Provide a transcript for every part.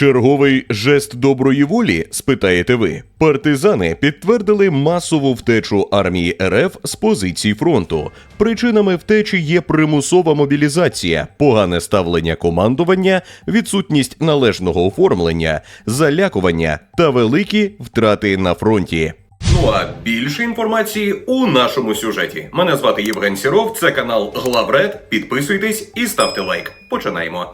Черговий жест доброї волі, спитаєте ви. Партизани підтвердили масову втечу армії РФ з позицій фронту. Причинами втечі є примусова мобілізація, погане ставлення командування, відсутність належного оформлення, залякування та великі втрати на фронті. Ну а більше інформації у нашому сюжеті. Мене звати Євген Сіров, це канал Главред. Підписуйтесь і ставте лайк. Починаємо.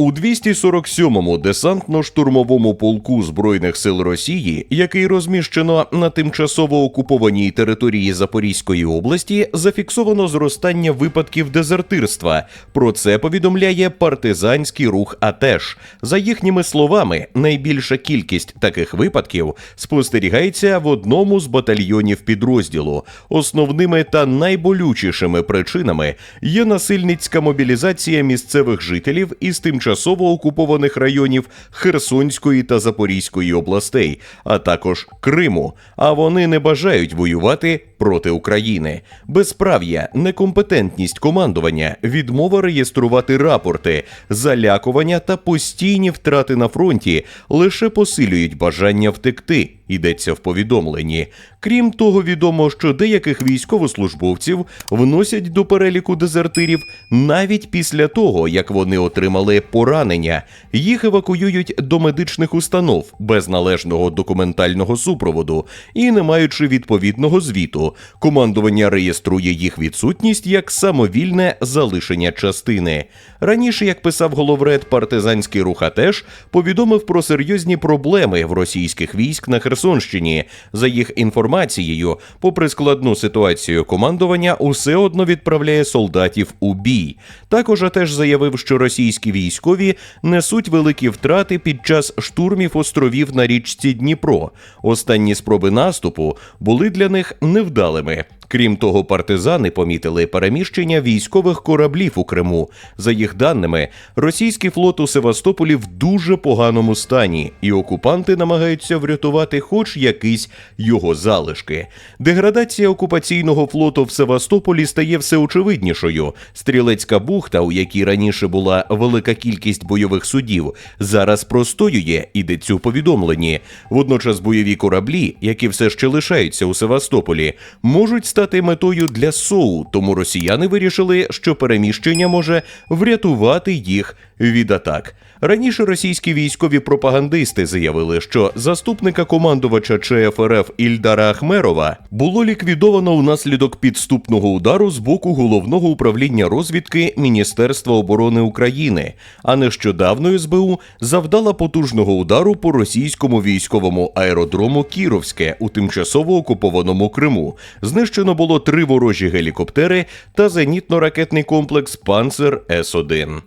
У 247-му десантно-штурмовому полку Збройних сил Росії, який розміщено на тимчасово окупованій території Запорізької області, зафіксовано зростання випадків дезертирства. Про це повідомляє партизанський рух АТЕШ. За їхніми словами, найбільша кількість таких випадків спостерігається в одному з батальйонів підрозділу. Основними та найболючішими причинами є насильницька мобілізація місцевих жителів із тимчасово окупованих районів Херсонської та Запорізької областей, а також Криму. А вони не бажають воювати проти України. Безправ'я, некомпетентність командування, відмова реєструвати рапорти, залякування та постійні втрати на фронті лише посилюють бажання втекти. Йдеться в повідомленні. Крім того, відомо, що деяких військовослужбовців вносять до переліку дезертирів навіть після того, як вони отримали поранення. Їх евакуюють до медичних установ без належного документального супроводу і не маючи відповідного звіту. Командування реєструє їх відсутність як самовільне залишення частини. Раніше, як писав головред партизанський рух АТЕШ, повідомив про серйозні проблеми в російських військ на Херсонщині. За їх інформацією, попри складну ситуацію командування, усе одно відправляє солдатів у бій. Також АТЕШ заявив, що російські військові несуть великі втрати під час штурмів островів на річці Дніпро. Останні спроби наступу були для них невдалими. Крім того, партизани помітили переміщення військових кораблів у Криму. За їх даними, російський флот у Севастополі в дуже поганому стані, і окупанти намагаються врятувати хоч якісь його залишки. Деградація окупаційного флоту в Севастополі стає все очевиднішою. Стрілецька бухта, у якій раніше була велика кількість бойових судів, зараз простоює, ідеться у повідомленні. Водночас бойові кораблі, які все ще лишаються у Севастополі, можуть стати метою для СОУ, тому росіяни вирішили, що переміщення може врятувати їх від атак. Раніше російські військові пропагандисти заявили, що заступника командувача ЧФРФ Ільдара Ахмерова було ліквідовано внаслідок підступного удару з боку головного управління розвідки Міністерства оборони України. А нещодавно СБУ завдала потужного удару по російському військовому аеродрому Кіровське у тимчасово окупованому Криму. Знищено було три ворожі гелікоптери та зенітно-ракетний комплекс Панцер С 1